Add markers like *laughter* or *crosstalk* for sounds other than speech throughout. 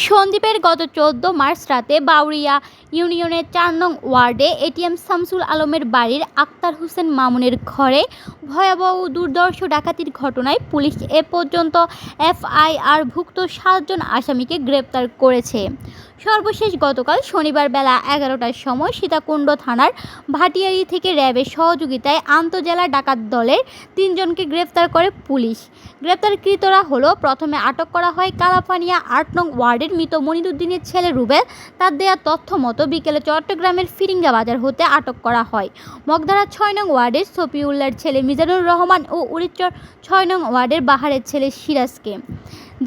সন্দ্বীপের গত চোদ্দ মার্চ রাতে বাউরিয়া ইউনিয়নের চার নং ওয়ার্ডে এটিএম শামসুল আলমের বাড়ির আক্তার হোসেন মামুনের ঘরে ভয়াবহ দুর্দর্শ ডাকাতির ঘটনায় পুলিশ এ পর্যন্ত এফআইআরভুক্ত সাতজন আসামিকে গ্রেপ্তার করেছে। সর্বশেষ গতকাল শনিবার বেলা এগারোটার সময় সীতাকুণ্ড থানার ভাটিয়ারি থেকে র্যাবের সহযোগিতায় আন্তজেলা ডাকাত দলের তিনজনকে গ্রেপ্তার করে পুলিশ। গ্রেপ্তারকৃতরা হলো, প্রথমে আটক করা হয় কালাপানিয়া আট নং ওয়ার্ডের মৃত মনিরুদ্দিনের ছেলে রুবেল। তার দেয়া তথ্য মতো বিকেলে চট্টগ্রামের ফিরিঙ্গা বাজার হতে আটক করা হয়। মগধারা ছয় নং ওয়ার্ডের সফিউল্লার ছেলে মিজানুর রহমান ও উড়িচর ছয় নং ওয়ার্ডের বাহারের ছেলে সিরাজকে।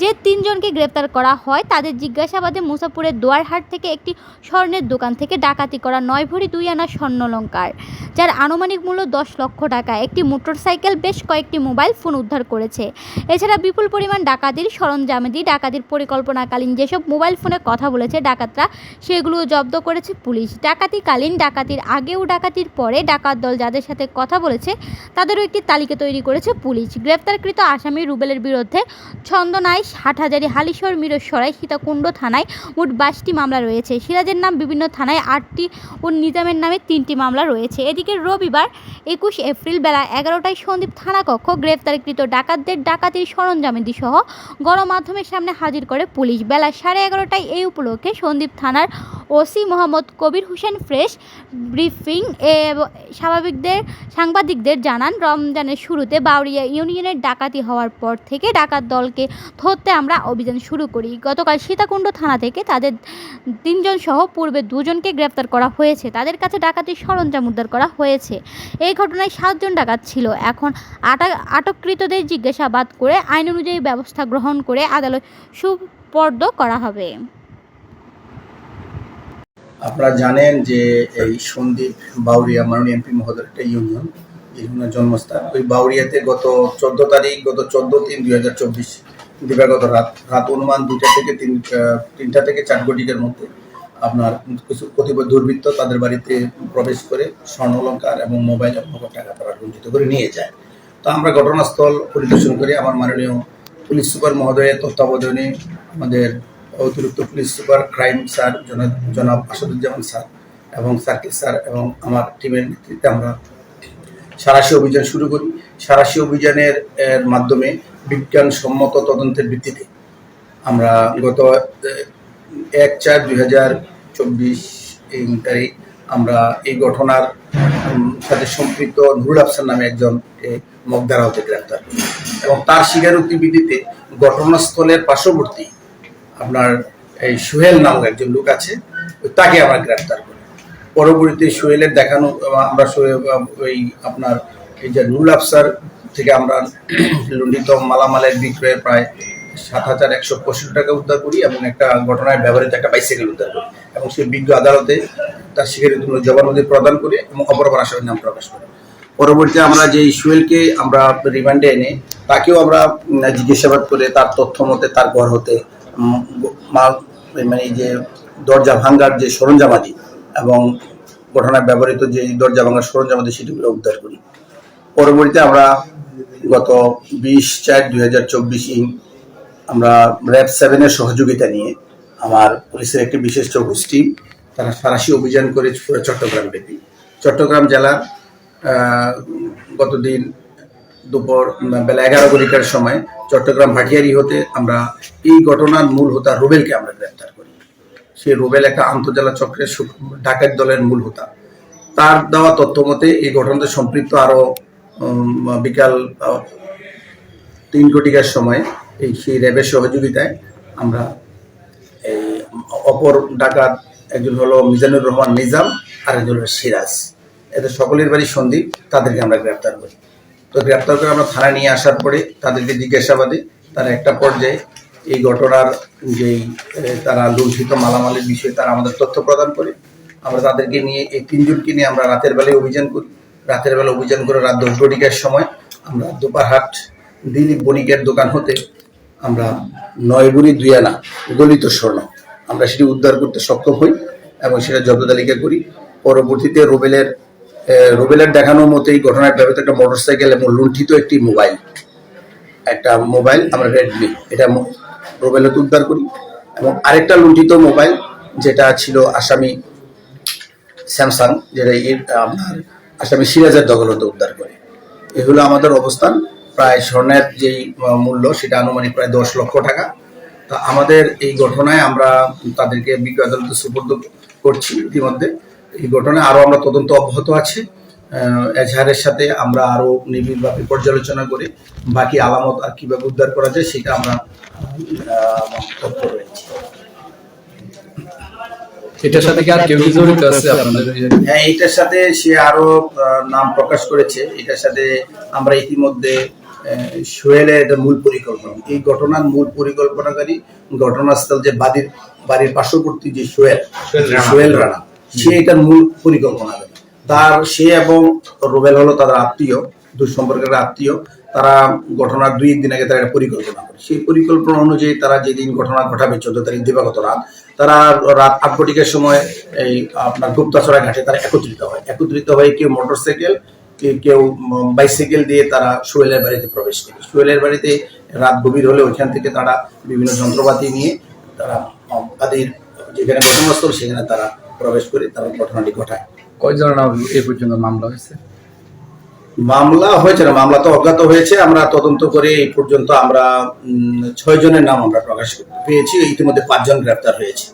যে তিনজনকে গ্রেপ্তার করা হয়, তাদের জিজ্ঞাসাবাদে মুসাপুরের দোয়ারহাট থেকে একটি স্বর্ণের দোকান থেকে ডাকাতি করা নয় ভরি দুই আনা স্বর্ণলঙ্কার যার আনুমানিক মূল্য দশ লক্ষ টাকা। একটি মোটরসাইকেল বেশ কয়েকটি মোবাইল ফোন উদ্ধার করেছে। এছাড়া বিপুল পরিমাণ ডাকাতির সরঞ্জামাদি ডাকাতির পরিকল্পনাকালীন যেসব মোবাইল ফোনে কথা বলেছে ডাকাতরা, সেগুলো জব্দ করেছে পুলিশ। ডাকাতিকালীন ডাকাতির আগেও ডাকাতির পরে ডাকাত দল যাদের সাথে কথা বলেছে, তাদেরও একটি তালিকা তৈরি করেছে পুলিশ। গ্রেপ্তারকৃত আসামি রুবেলের বিরুদ্ধে ছন্দনাইশ, হাটহাজারি হালিশর মিরসরাই, সীতাকুণ্ড থানায় মোট বাইশটি মামলা রয়েছে। সিরাজের নাম বিভিন্ন থানায় আটটি ও নিজামের নামে তিনটি মামলা রয়েছে। এদিকে রবিবার একুশ এপ্রিল বেলা এগারোটায় সন্দীপ থানা কক্ষ গ্রেপ্তারকৃত ডাকাতদের ডাকাতির সরঞ্জামাদি সহ গণমাধ্যমের সামনে হাজির করে পুলিশ। বেলা সাড়ে এগারোটায় এই উপলক্ষে সন্দীপ থানার OC Mohammad Kabir Hossain fresh briefing এ স্বাভাবিকদের সাংবাদিকদের জানান, রমজানের শুরুতে বাউরিয়া ইউনিয়নের ডাকাতি হওয়ার পর থেকে ডাকাত দলকে ধরতে আমরা অভিযান শুরু করি। গতকাল সীতাকুণ্ড থানা থেকে তাদের তিনজন সহ পূর্বে দুজনকে গ্রেপ্তার করা হয়েছে। তাদের কাছে ডাকাতির সরঞ্জাম উদ্ধার করা হয়েছে। এই ঘটনায় সাতজন ডাকাত ছিল। এখন আটা, আটককৃতদের জিজ্ঞাসাবাদ করে আইন অনুযায়ী ব্যবস্থা গ্রহণ করে আদালত সুপর্দ করা হবে। আপনারা জানেন যে এই সন্দীপ বাউরিয়া মাননীয় এমপি মহোদয়ের একটা ইউনিয়ন ইউনিয়নের জন্মস্থান। ওই বাউরিয়াতে গত চোদ্দ তারিখ, গত চোদ্দ তিন দুই হাজার চব্বিশ, দিবাগত রাত রাত অনুমান দুটা থেকে তিন তিনটা থেকে চার কোটিকের মধ্যে আপনার কিছু কতিপয় দুর্বৃত্ত তাদের বাড়িতে প্রবেশ করে স্বর্ণলঙ্কার এবং মোবাইল এবং টাকা তারা লুণ্ঠিত করে নিয়ে যায়। তো আমরা ঘটনাস্থল পরিদর্শন করি। আমার মাননীয় পুলিশ সুপার মহোদয়ের তত্ত্বাবধানে আমাদের অতিরিক্ত পুলিশ সুপার ক্রাইম স্যার জনাব আসাদুজ্জামান স্যার এবং সার্কিট স্যার এবং আমার টিমের নেতৃত্বে আমরা সারাশি অভিযান শুরু করি। সারাশি অভিযানের, এর মাধ্যমে বিজ্ঞানসম্মত তদন্তের ভিত্তিতে আমরা গত এক চার দুই হাজার চব্বিশ তারিখ আমরা এই ঘটনার সাথে সম্পৃক্ত নুরুল আফসার নামে একজন মগদারা হতে গ্রেপ্তার এবং তার স্বীকারোক্তি ভিত্তিতে ঘটনাস্থলের পার্শ্ববর্তী আপনার এই সোহেল নামক একজন লোক আছে, তাকে আমরা গ্রেপ্তার করি। পরবর্তীতে সোহেলের দেখানো, আমরা ওই আপনার এই যে নুরুল আফসার থেকে আমরা *clears throat* লুণ্ঠিত মালামালের বিক্রয়ে প্রায় সাত হাজার একশো পঁয়ষট্টি টাকা উদ্ধার করি এবং একটা ঘটনায় ব্যবহৃত একটা বাইসাইকেল উদ্ধার করি এবং সেই বিজ্ঞ আদালতে তার স্বীকারোক্তি জবানবন্দি প্রদান করে এবং অপরাপর আসামির নাম প্রকাশ করি। পরবর্তীতে আমরা যে সুয়েলকে আমরা রিমান্ডে এনে, তাকেও আমরা জিজ্ঞাসাবাদ করে তার তথ্য মতে তার ঘর হতে মাল মানে যে দরজা ভাঙ্গার যে সরঞ্জামাদি এবং ঘটনায় ব্যবহৃত যে দরজা ভাঙ্গার সরঞ্জামাদি সেটিগুলো উদ্ধার করি। পরবর্তীতে আমরা গত বিশ চার দুই হাজার চব্বিশ আমরা র্যাব সেভেনের সহযোগিতা নিয়ে আমার পুলিশের একটি বিশেষ গোষ্ঠী তারা সারাশি অভিযান করে চট্টগ্রাম ব্যাপী। চট্টগ্রাম আহ, গতদিন দুপুর বেলা এগারো ঘটিকার সময় চট্টগ্রাম ভাটিয়ারি হতে আমরা এই ঘটনার মূল হোতা রুবেলকে আমরা গ্রেপ্তার করি। সেই রুবেল একটা আন্তজেলা চক্রের সু- ডাকাত দলের মূল হোতা। তার দেওয়া তথ্য মতে এই ঘটনাতে সম্পৃক্ত আরও উম, বিকাল তিন কোটিকার সময় এই সেই র্যাবের সহযোগিতায় আমরা এই অপর ডাকাত একজন হলো মিজানুর রহমান নিজাম আর একজন হলো সিরাজ। এদের সকলের বাড়ি সন্দীপ তাদেরকে আমরা গ্রেপ্তার করি। তো গ্রেপ্তার করে আমরা থানায় নিয়ে আসার পরে তাদেরকে জিজ্ঞাসাবাদে তারা একটা পর্যায়ে এই ঘটনার যেই তারা লুণ্ঠিত মালামালের বিষয়ে তারা আমাদের তথ্য প্রদান করে। আমরা তাদেরকে নিয়ে, এই তিনজনকে নিয়ে আমরা রাতের বেলায় অভিযান করি। রাতের বেলা অভিযান করে রাত দশ ঘটিকার সময় আমরা দুপারহাট দিলীপ বণিকের দোকান হতে আমরা নয় বুড়ি দুই আনা গলিত স্বর্ণ, আমরা সেটি উদ্ধার করতে সক্ষম হই এবং সেটা জব্দ তালিকা করি। পরবর্তীতে রুবেলের রুবেলের দেখানোর মতো এই ঘটনায় ব্যবহৃত একটা মোটরসাইকেল এবং লুণ্ঠিত একটি মোবাইল। একটা মোবাইল, আমরা রেডমি এটা রুবেলতে উদ্ধার করি। এবং আরেকটা লুণ্ঠিত মোবাইল, যেটা ছিল আসামি স্যামসাং যেটা আপনার আসামি সিরাজের দখলতে উদ্ধার করে। এগুলো আমাদের অবস্থান। প্রায় স্বর্ণের যেই মূল্য, সেটা আনুমানিক প্রায় দশ লক্ষ টাকা। তা আমাদের এই ঘটনায় আমরা তাদেরকে বিজ্ঞ আদালতে সুপর্দ করছি ইতিমধ্যে। এই ঘটনায় আরও আমরা তদন্ত অব্যাহত আছে। এজাহারের সাথে আমরা আরও নিবিড়ভাবে পর্যালোচনা করে। বাকি আলামত আর কীভাবে উদ্ধার করা যায় সেটা আমরা তৎপর রয়েছি। এটার সাথে কি আর কেউ জড়িত আছে আপনাদের হ্যাঁ এটার সাথে সে আরও নাম প্রকাশ করেছে। এটার সাথে আমরা ইতিমধ্যে সোহেলের এটা মূল পরিকল্পনা। এই ঘটনার মূল পরিকল্পনাকারী ঘটনাস্থল যে বাড়ির বাড়ির পার্শ্ববর্তী যে সোহেল সোহেল রানা। সে এটার মূল পরিকল্পনা তার, সে এবং রোবেল হলো তাদের আত্মীয়, দুঃসম্পর্কের আত্মীয়। তারা ঘটনার দুই দিন আগে তারা একটা পরিকল্পনা করে। সেই পরিকল্পনা অনুযায়ী তারা যেদিন ঘটনা ঘটাবে চোদ্দ তারিখ দিবাগত রাত, তারা রাত আট ঘটিকার সময় এই আপনার গুপ্তাছড়া ঘাটে তারা একত্রিত হয়। একত্রিত হয়ে কেউ মোটরসাইকেল কেউ বাইসাইকেল দিয়ে তারা সোহেলের বাড়িতে প্রবেশ করে। সোহেলের বাড়িতে রাত গভীর হলে ওইখান থেকে তারা বিভিন্ন যন্ত্রপাতি নিয়ে তারা তাদের যেখানে ঘটনাস্থল সেখানে তারা প্রবেশ করে তারা ঘটনাটি ঘটায়। কয়জনের নাম এই পর্যন্ত মামলা হয়েছে? মামলা হয়েছে না মামলা তো অজ্ঞাত হয়েছে আমরা তদন্ত করে এই পর্যন্ত আমরা ছয় জনের নাম আমরা প্রকাশ পেয়েছি ইতিমধ্যে পাঁচজন গ্রেপ্তার হয়েছে।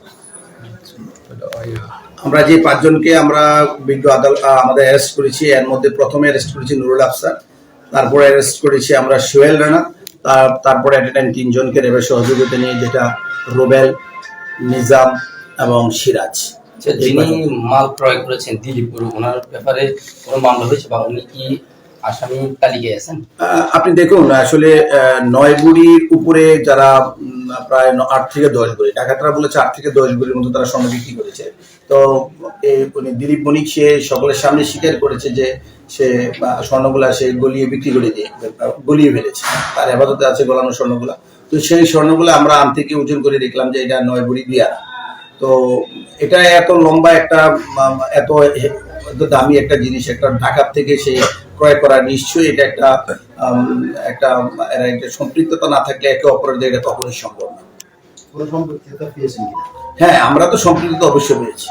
আমরা যে পাঁচজনকে আমরা বিজ্ঞ আদালত আমাদের অ্যারেস্ট করেছি এর মধ্যে প্রথমে অ্যারেস্ট করেছি নুরুল আফসার তারপরে অ্যারেস্ট করেছি আমরা সোহেল রানা তার তারপরে এট এ টাইম তিনজনকে রেবের সহযোগিতা নিয়ে যেটা রোবেল নিজাম এবং সিরাজ। যিনি মাল ক্রয় করেছেন দিলীপুর ওনার ব্যাপারে কোনো মামলা হয়েছে বা উনি কি আসামি তালিকায় আছেন? আপনি দেখুন, আসলে নয় বুড়ির উপরে যারা প্রায় আট থেকে দশ বুড়ি ডাকাতরা বলেছে আট থেকে দশ বুড়ির মতো তারা স্বর্ণ বিক্রি করেছে। তো দিলীপ বণিক, সে সকলের সামনে স্বীকার করেছে যে সে স্বর্ণগুলা সে গলিয়ে বিক্রি করে দিয়ে গলিয়ে ফেলেছে। তার হেফাজতে আছে গলানো স্বর্ণগুলা। তো সেই স্বর্ণগুলো আমরা আম থেকে ওজন করে দেখলাম যে এটা নয় বুড়ি দিয়ারা। তো এটা এত লম্বা একটা এত এত দামি একটা জিনিস একটা ঢাকার থেকে সে ক্রয় করা নিশ্চয়ই এটা একটা একটা একটা সম্পৃক্ততা না থাকলে একে অপরের দিয়ে এটা তখনই সম্ভব না। হ্যাঁ আমরা তো সম্পৃক্ততা অবশ্যই পেয়েছি।